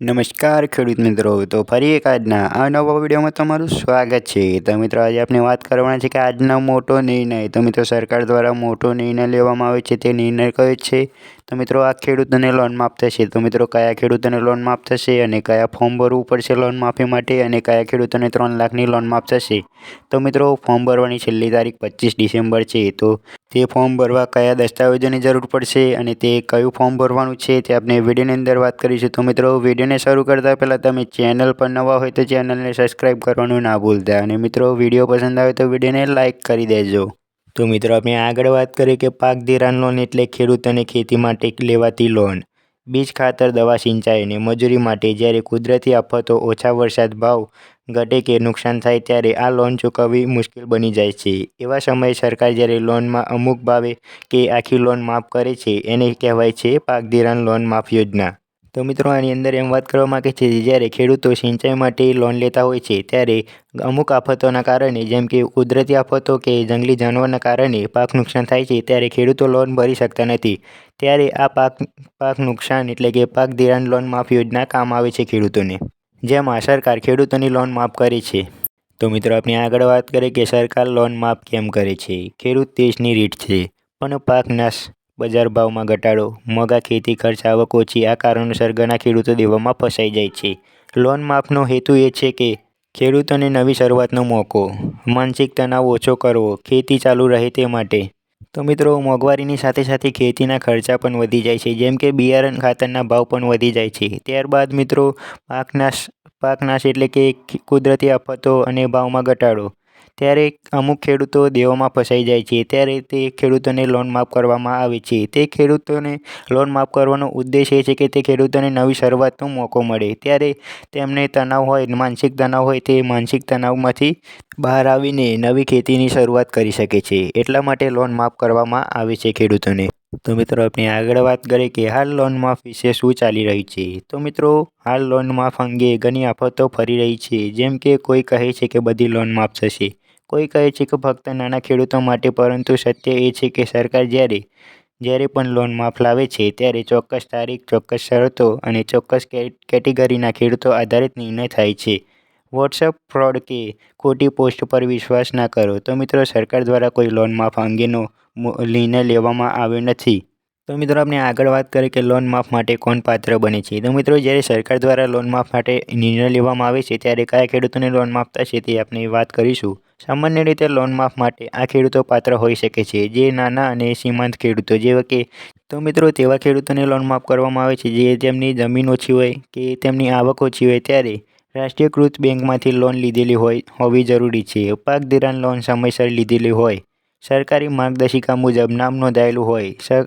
નમસ્કાર, ખેડૂત મિત્રો. તો ફરી એક આજના આ નવા વિડીયોમાં તમારું સ્વાગત છે. તો મિત્રો, આજે આપણે વાત કરવાના છે કે આજનો મોટો નિર્ણય. તો મિત્રો, સરકાર દ્વારા મોટો નિર્ણય લેવામાં આવે છે. તે નિર્ણય કયો છે? તો મિત્રો, આ ખેડૂતોને લોન માફ થશે. તો મિત્રો, કયા ખેડૂતોને લોન માફ થશે અને કયા ફોર્મ ભરવું પડશે લોન માફી માટે અને કયા ખેડૂતોને ત્રણ લાખની લોન માફ થશે? તો મિત્રો ફોર્મ ભરવાની છેલ્લી તારીખ પચીસ ડિસેમ્બર છે. તો તે ફોર્મ ભરવા કયા દસ્તાવેજોની જરૂર પડશે અને તે કયું ફોર્મ ભરવાનું છે તે આપણે વિડીયોની અંદર વાત કરીશું. તો મિત્રો, વિડીયોને શરૂ કરતાં પહેલાં તમે ચેનલ પર નવા હોય તો ચેનલને સબસ્ક્રાઈબ કરવાનું ના ભૂલતા. અને મિત્રો, વીડિયો પસંદ આવે તો વિડીયોને લાઇક કરી દેજો. તો મિત્રો આપણે આગળ વાત કરીએ કે પાક ધિરાણ લોન એટલે ખેડૂતોને ખેતી માટે લેવાતી લોન. બીજ, ખાતર, દવા, સિંચાઈ અને મજૂરી માટે જ્યારે કુદરતી આફતો, ઓછા વરસાદ ભાવ ઘટે કે નુકસાન થાય ત્યારે આ લોન ચૂકવવી મુશ્કેલ બની જાય છે. એવા સમયે સરકાર જ્યારે લોનમાં અમુક ભાવે કે આખી લોન માફ કરે છે, એને કહેવાય છે પાક ધિરાણ લોન માફ યોજના. તો મિત્રો, આની અંદર એમ વાત કરવા માગે છે જ્યારે ખેડૂતો સિંચાઈ માટે લોન લેતા હોય છે, ત્યારે અમુક આફતોના કારણે, જેમ કે કુદરતી આફતો કે જંગલી જાનવરના કારણે પાક નુકસાન થાય છે, ત્યારે ખેડૂતો લોન ભરી શકતા નથી. ત્યારે આ પાક પાક નુકસાન એટલે કે પાક ધિરાણ લોન માફ યોજના કામ આવે છે ખેડૂતોને, જેમાં સરકાર ખેડૂતોની લોન માફ કરે છે. તો મિત્રો આપણે આગળ વાત કરીએ કે સરકાર લોન માફ કેમ કરે છે? ખેડૂત દેશની રીટ છે, પણ પાક નાશ બજાર ભાવમાં ઘટાડો. મોંઘા ખેતી ખર્ચ, આવક ઓછી, આ કારણોસર ઘણા ખેડૂતો દેવામાં ફસાઈ જાય છે. લોન માફનો હેતુ એ છે કે, ખેડૂતોને નવી શરૂઆતનો મોકો, માનસિક તણાવ ઓછો કરવો, ખેતી ચાલુ રહે તે માટે. તો મિત્રો, મોંઘવારીની સાથે સાથે ખેતીના ખર્ચા પણ વધી જાય છે. જેમ કે બિયારણ ખાતરના ભાવ પણ વધી જાય છે. ત્યારબાદ મિત્રો, પાકનાશ પાકનાશ એટલે કે કુદરતી આફતો અને ભાવમાં ઘટાડો. ત્યારે અમુક ખેડૂતો દેવામાં ફસાઈ જાય છે. ત્યારે તે ખેડૂતોને લોન માફ કરવામાં આવે છે. તે ખેડૂતોને લોન માફ કરવાનો ઉદ્દેશ એ છે કે તે ખેડૂતોને નવી શરૂઆતનો મોકો મળે. ત્યારે તેમને તણાવ હોય, માનસિક તણાવ હોય, તે માનસિક તણાવમાંથી બહાર આવીને નવી ખેતીની શરૂઆત કરી શકે છે. એટલા માટે લોન માફ કરવામાં આવે છે ખેડૂતોને. તો મિત્રો, આપણે આગળ વાત કરીએ કે હાલ લોન માફ વિશે શું ચાલી રહ્યું છે? તો મિત્રો, હાલ લોન માફ અંગે ઘણી આફતો ફરી રહી છે. જેમ કે કોઈ કહે છે કે બધી લોન માફ થશે. કોઈ કહે છે કે ફક્ત નાના ખેડૂતો માટે, પરંતુ સત્ય એ છે કે સરકાર જ્યારે જ્યારે પણ લોન માફ લાવે છે, ત્યારે ચોક્કસ તારીખ, ચોક્કસ શરતો અને ચોક્કસ કેટેગરીના ખેડૂતો આધારિત નિર્ણય થાય છે. વોટ્સઅપ ફ્રોડ કે ખોટી પોસ્ટ પર વિશ્વાસ ના કરો. તો મિત્રો, સરકાર દ્વારા કોઈ લોન માફ અંગેનો નિર્ણય લેવામાં આવ્યો નથી. તો મિત્રો, આપણે આગળ વાત કરીએ કે લોન માફ માટે કોણ પાત્ર બને છે. તો મિત્રો, જ્યારે સરકાર દ્વારા લોન માફ માટે નિર્ણય લેવામાં આવે છે, ત્યારે કયા ખેડૂતોને લોન માફ થશે તે આપણે વાત કરીશું. સામાન્ય રીતે લોન માફ માટે આ ખેડૂતો પાત્ર હોઈ શકે છે. જે નાના અને સીમાંત ખેડૂતો, જેવા કે તો મિત્રો તેવા ખેડૂતોને લોન માફ કરવામાં આવે છે. જે તેમની જમીન ઓછી હોય કે તેમની આવક ઓછી હોય ત્યારે રાષ્ટ્રીયકૃત બેંકમાંથી લોન લીધેલી હોય, હોવી જરૂરી છે. પાક ધિરાણ લોન સમયસર લીધેલી હોય, સરકારી માર્ગદર્શિકા મુજબ નામ નોંધાયેલું હોય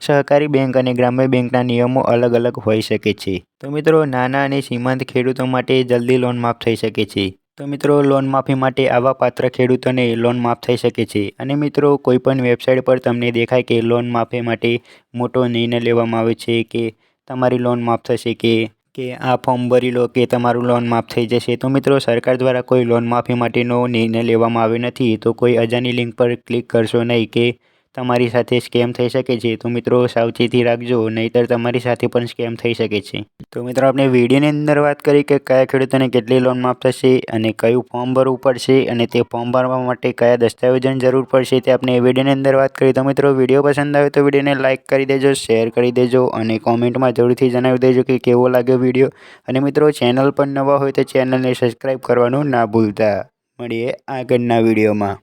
સહકારી બેંક અને ગ્રામ્ય બેંકના નિયમો અલગ અલગ હોઈ શકે છે. તો મિત્રો, નાના અને સીમાંત ખેડૂતો માટે જલ્દી લોન માફ થઈ શકે છે. તો મિત્રો લોન માફી માટે આવા પાત્ર ખેડૂતોને લોન માફ થઈ શકે છે. અને મિત્રો, કોઈપણ વેબસાઇટ પર તમને દેખાય કે લોન માફી માટે મોટો નિર્ણય લેવામાં આવે છે કે તમારી લોન માફ થશે કે કે આ ફોર્મ ભરી લો કે તમારું લોન માફ થઈ જશે. તો મિત્રો, સરકાર દ્વારા કોઈ લોન માફી માટેનો નિર્ણય લેવામાં આવ્યો નથી. તો કોઈ અજાની લિંક પર ક્લિક કરશો નહીં કે તમારી સાથે સ્કેમ થઈ શકે છે તો મિત્રો સાવચેતી રાખજો, નહીંતર તમારી સાથે પણ સ્કેમ થઈ શકે છે. તો મિત્રો આપણે વિડીયોની અંદર વાત કરી કે કયા ખેડૂતોને કેટલી લોન માફ થશે અને કયું ફોર્મ ભરવું પડશે અને તે ફોર્મ ભરવા માટે કયા દસ્તાવેજોની જરૂર પડશે તે આપણે વિડીયોની અંદર વાત કરી. તો મિત્રો વીડિયો પસંદ આવે તો વિડીયોને લાઇક કરી દેજો, શેર કરી દેજો અને કોમેન્ટમાં જરૂરથી જણાવી દેજો કે કેવો લાગ્યો વીડિયો. અને મિત્રો ચેનલ પર નવા હોય તો ચેનલને સબસ્ક્રાઈબ કરવાનું ના ભૂલતા. મળીએ આગળના વિડીયોમાં.